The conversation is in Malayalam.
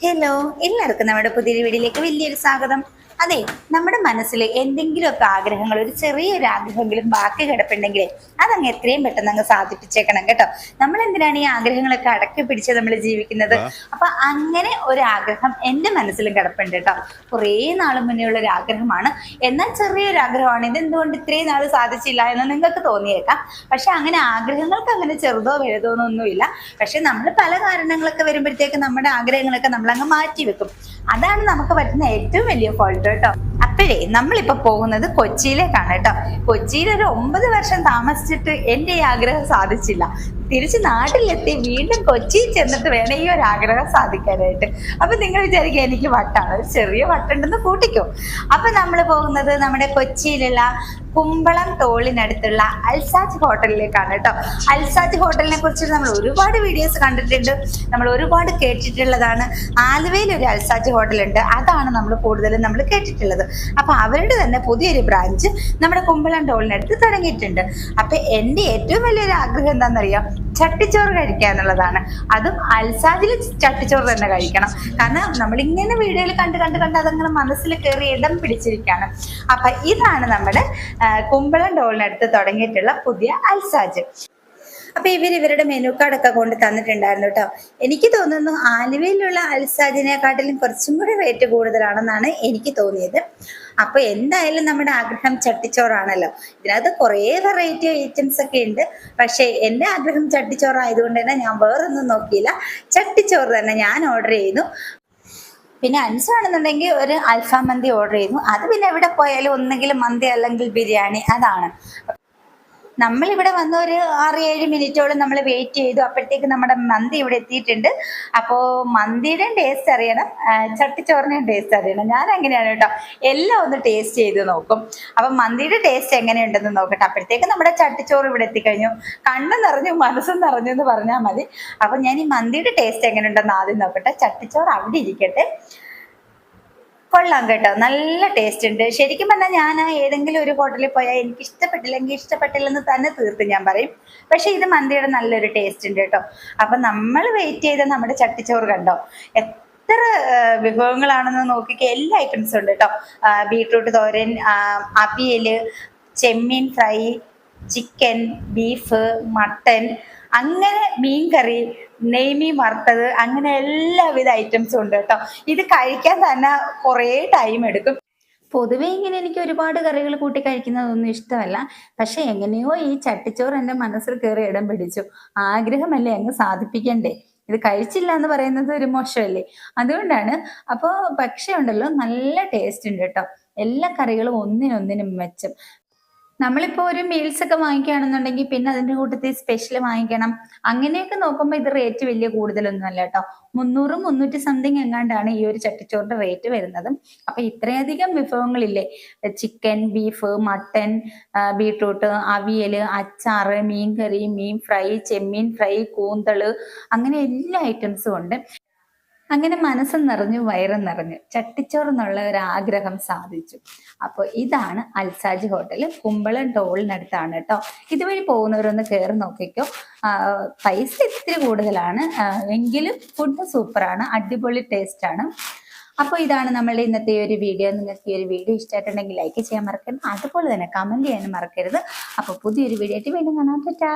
ഹലോ എല്ലാവർക്കും നമ്മുടെ പുതിയ വീടിലേക്ക് വലിയൊരു സ്വാഗതം. അതെ നമ്മുടെ മനസ്സിൽ എന്തെങ്കിലുമൊക്കെ ആഗ്രഹങ്ങൾ ഒരു ചെറിയൊരു ആഗ്രഹമെങ്കിലും ബാക്കി കിടപ്പുണ്ടെങ്കിൽ അതങ്ങ് എത്രയും പെട്ടെന്ന് അങ്ങ് സാധിപ്പിച്ചേക്കണം കേട്ടോ. നമ്മൾ എന്തിനാണ് ഈ ആഗ്രഹങ്ങളൊക്കെ അടക്കി പിടിച്ച് നമ്മൾ ജീവിക്കുന്നത്? അപ്പൊ അങ്ങനെ ഒരു ആഗ്രഹം എന്റെ മനസ്സിലും കിടപ്പുണ്ട് കേട്ടോ. കുറേ നാൾ മുന്നേ ഉള്ള ഒരു ആഗ്രഹമാണ്. എന്നാൽ ചെറിയൊരു ആഗ്രഹമാണ്. ഇത് എന്തുകൊണ്ട് ഇത്രയും നാൾ സാധിച്ചില്ല എന്ന് നിങ്ങൾക്ക് തോന്നിയേക്കാം. പക്ഷെ അങ്ങനെ ആഗ്രഹങ്ങൾക്ക് അങ്ങനെ ചെറുതോ വലുതോ ഒന്നുമില്ല. പക്ഷെ നമ്മൾ പല കാരണങ്ങളൊക്കെ വരുമ്പോഴത്തേക്ക് നമ്മുടെ ആഗ്രഹങ്ങളൊക്കെ നമ്മൾ അങ്ങ് മാറ്റി വെക്കും അതാണ് നമുക്ക് പറ്റുന്ന ഏറ്റവും വലിയ ഫോൾട്ട് കേട്ടോ. അപ്പോഴേ നമ്മളിപ്പോ പോകുന്നത് കൊച്ചിയിലേക്കാണ് കേട്ടോ. കൊച്ചിയിൽ ഒരു ഒമ്പത് വർഷം താമസിച്ചിട്ട് എന്റെ ഈ ആഗ്രഹം സാധിച്ചില്ല. തിരിച്ച് നാട്ടിലെത്തി വീണ്ടും കൊച്ചിയിൽ ചെന്നിട്ട് വേണം ഈ ഒരു ആഗ്രഹം സാധിക്കാനായിട്ട്. അപ്പൊ നിങ്ങൾ വിചാരിക്കുക എനിക്ക് വട്ടാണ്. ഒരു ചെറിയ വട്ടുണ്ടെന്ന് കൂട്ടിക്കോ. അപ്പൊ നമ്മൾ പോകുന്നത് നമ്മുടെ കൊച്ചിയിലുള്ള കുമ്പളം തോളിനടുത്തുള്ള അൽസാജ് ഹോട്ടലിലേക്കാണ് കേട്ടോ. അൽസാജ് ഹോട്ടലിനെ കുറിച്ച് നമ്മൾ ഒരുപാട് വീഡിയോസ് കണ്ടിട്ടുണ്ട്. നമ്മൾ ഒരുപാട് കേട്ടിട്ടുള്ളതാണ്. ആലുവയിൽ ഒരു അൽസാജ് ഹോട്ടലുണ്ട്. അതാണ് നമ്മൾ കൂടുതലും നമ്മൾ കേട്ടിട്ടുള്ളത്. അപ്പൊ അവരുടെ തന്നെ പുതിയൊരു ബ്രാഞ്ച് നമ്മുടെ കുമ്പളം ടോളിനടുത്ത് തുടങ്ങിയിട്ടുണ്ട്. അപ്പൊ എന്റെ ഏറ്റവും വലിയൊരു ആഗ്രഹം എന്താണെന്നറിയാം? ചട്ടിച്ചോറ് കഴിക്കുക എന്നുള്ളതാണ്. അതും അൽസാജിൽ ചട്ടിച്ചോറ് തന്നെ കഴിക്കണം. കാരണം നമ്മൾ ഇങ്ങനെ വീഡിയോയിൽ കണ്ട് കണ്ട് കണ്ട് അതങ്ങനെ മനസ്സിൽ കയറി ഇടം പിടിച്ചിരിക്കുകയാണ്. അപ്പൊ ഇതാണ് നമ്മുടെ കുമ്പളം ടോളിനടുത്ത് തുടങ്ങിയിട്ടുള്ള പുതിയ അൽസാജ്. അപ്പൊ ഇവർ ഇവരുടെ മെനു കാർഡൊക്കെ കൊണ്ട് തന്നിട്ടുണ്ടായിരുന്നു കേട്ടോ എനിക്ക് തോന്നുന്നു ആലുവയിലുള്ള അൽസാജിനെക്കാട്ടിലും കുറച്ചും കൂടി റേറ്റ് കൂടുതലാണെന്നാണ് എനിക്ക് തോന്നിയത്. അപ്പൊ എന്തായാലും നമ്മുടെ ആഗ്രഹം ചട്ടിച്ചോറാണല്ലോ. ഇതിനകത്ത് കുറേ വെറൈറ്റി ഐറ്റംസ് ഒക്കെ ഉണ്ട്. പക്ഷേ എന്റെ ആഗ്രഹം ചട്ടിച്ചോറായതുകൊണ്ട് തന്നെ ഞാൻ വേറൊന്നും നോക്കിയില്ല. ചട്ടിച്ചോറ് തന്നെ ഞാൻ ഓർഡർ ചെയ്തു പിന്നെ അൻസാണെന്നുണ്ടെങ്കിൽ ഒരു അൽഫാം മന്തി ഓർഡർ ചെയ്യുന്നു അത് പിന്നെ എവിടെ പോയാലും ഒന്നെങ്കിലും മന്തി അല്ലെങ്കിൽ ബിരിയാണി അതാണ്. നമ്മളിവിടെ വന്ന ഒരു ആറ് ഏഴ് മിനിറ്റോളം നമ്മൾ വെയിറ്റ് ചെയ്തു. അപ്പോഴത്തേക്ക് നമ്മുടെ മന്തി ഇവിടെ എത്തിയിട്ടുണ്ട്. അപ്പോൾ മന്തിയുടെയും ടേസ്റ്റ് അറിയണം. ചട്ടിച്ചോറിന്റെയും ടേസ്റ്റ് അറിയണം. ഞാൻ അങ്ങനെയാണ് കേട്ടോ. എല്ലാം ഒന്ന് ടേസ്റ്റ് ചെയ്ത് നോക്കും. അപ്പം മന്തിയുടെ ടേസ്റ്റ് എങ്ങനെയുണ്ടെന്ന് നോക്കട്ടെ. അപ്പോഴത്തേക്ക് നമ്മുടെ ചട്ടിച്ചോറ് ഇവിടെ എത്തിക്കഴിഞ്ഞു. കണ്ണും നിറഞ്ഞു മനസ്സും നിറഞ്ഞു എന്ന് പറഞ്ഞാൽ മതി. അപ്പം ഞാൻ ഈ മന്തിയുടെ ടേസ്റ്റ് എങ്ങനെയുണ്ടെന്ന് ആദ്യം നോക്കട്ടെ. ചട്ടിച്ചോറ് അവിടെ ഇരിക്കട്ടെ. കൊള്ളാം കേട്ടോ. നല്ല ടേസ്റ്റ് ഉണ്ട്. ശരിക്കും പറഞ്ഞാൽ ഞാൻ ഏതെങ്കിലും ഒരു ഹോട്ടലിൽ പോയാൽ എനിക്ക് ഇഷ്ടപ്പെട്ടില്ലെങ്കിൽ ഇഷ്ടപ്പെട്ടില്ലെന്ന് തന്നെ തീർത്ത് ഞാൻ പറയും. പക്ഷെ ഇത് മന്തിയുടെ നല്ലൊരു ടേസ്റ്റ് ഉണ്ട് കേട്ടോ. അപ്പൊ നമ്മൾ വെയിറ്റ് ചെയ്ത നമ്മുടെ ചട്ടിച്ചോറ് കണ്ടോ? എത്ര വിഭവങ്ങളാണെന്ന് നോക്കിക്കേ എല്ലാ ഐറ്റംസും ഉണ്ട് കേട്ടോ. ബീട്രൂട്ട് തോരൻ അപ്പിയൽ ചെമ്മീൻ ഫ്രൈ ചിക്കൻ ബീഫ് മട്ടൻ അങ്ങനെ മീൻകറി നെയ്മീൻ വറുത്തത് അങ്ങനെ എല്ലാവിധ ഐറ്റംസും ഉണ്ട് കേട്ടോ. ഇത് കഴിക്കാൻ തന്നെ കുറേ ടൈം എടുക്കും. പൊതുവേ ഇങ്ങനെ എനിക്ക് ഒരുപാട് കറികൾ കൂട്ടി കഴിക്കുന്നതൊന്നും ഇഷ്ടമല്ല. പക്ഷെ എങ്ങനെയോ ഈ ചട്ടിച്ചോറ് എന്റെ മനസ്സിൽ കയറി ഇടം പിടിച്ചു. ആഗ്രഹമല്ലേ അങ്ങ് സാധിപ്പിക്കണ്ടേ? ഇത് കഴിച്ചില്ല എന്ന് പറയുന്നത് ഒരു മോശമല്ലേ? അതുകൊണ്ടാണ്. അപ്പോൾ പക്ഷേ ഉണ്ടല്ലോ നല്ല ടേസ്റ്റ് ഉണ്ട് കേട്ടോ. എല്ലാ കറികളും ഒന്നിനൊന്നിനും മെച്ചം. നമ്മളിപ്പോൾ ഒരു മീൽസ് ഒക്കെ വാങ്ങിക്കുകയാണെന്നുണ്ടെങ്കിൽ പിന്നെ അതിന്റെ കൂട്ടത്തിൽ സ്പെഷ്യൽ വാങ്ങിക്കണം. അങ്ങനെയൊക്കെ നോക്കുമ്പോൾ ഇത് റേറ്റ് വലിയ കൂടുതലൊന്നും അല്ല കേട്ടോ. മുന്നൂറും മുന്നൂറ്റി സംതിങ് എങ്ങാണ്ടാണ് ഈ ഒരു ചട്ടിച്ചോറിന്റെ റേറ്റ് വരുന്നത്. അപ്പൊ ഇത്രയധികം വിഭവങ്ങളില്ലേ? Chicken beef mutton beetroot avial അച്ചാർ മീൻ കറി മീൻ ഫ്രൈ ചെമ്മീൻ ഫ്രൈ കൂന്തൾ അങ്ങനെ എല്ലാ ഐറ്റംസും ഉണ്ട്. അങ്ങനെ മനസ്സ് നിറഞ്ഞു വയറും നിറഞ്ഞു ചട്ടിച്ചോർ എന്നുള്ള ഒരു ആഗ്രഹം സാധിച്ചു. അപ്പോൾ ഇതാണ് അൽസാജ് ഹോട്ടൽ. കുമ്പളം ടോളിനടുത്താണ് കേട്ടോ ഇതുവഴി പോകുന്നവരൊന്ന് കയറി നോക്കിക്കോ. പൈസ ഇത്തിരി കൂടുതലാണ്. എങ്കിലും ഫുഡ് സൂപ്പറാണ് അടിപൊളി ടേസ്റ്റ് ആണ്. അപ്പോൾ ഇതാണ് നമ്മളുടെ ഇന്നത്തെ ഒരു വീഡിയോ നിങ്ങൾക്ക് ഈ ഒരു വീഡിയോ ഇഷ്ടമായിട്ടുണ്ടെങ്കിൽ ലൈക്ക് ചെയ്യാൻ മറക്കരുത്. അതുപോലെ തന്നെ കമന്റ് ചെയ്യാനും മറക്കരുത്. അപ്പോൾ പുതിയൊരു വീഡിയോ ആയിട്ട് വീണ്ടും കാണാം. ടാറ്റാ.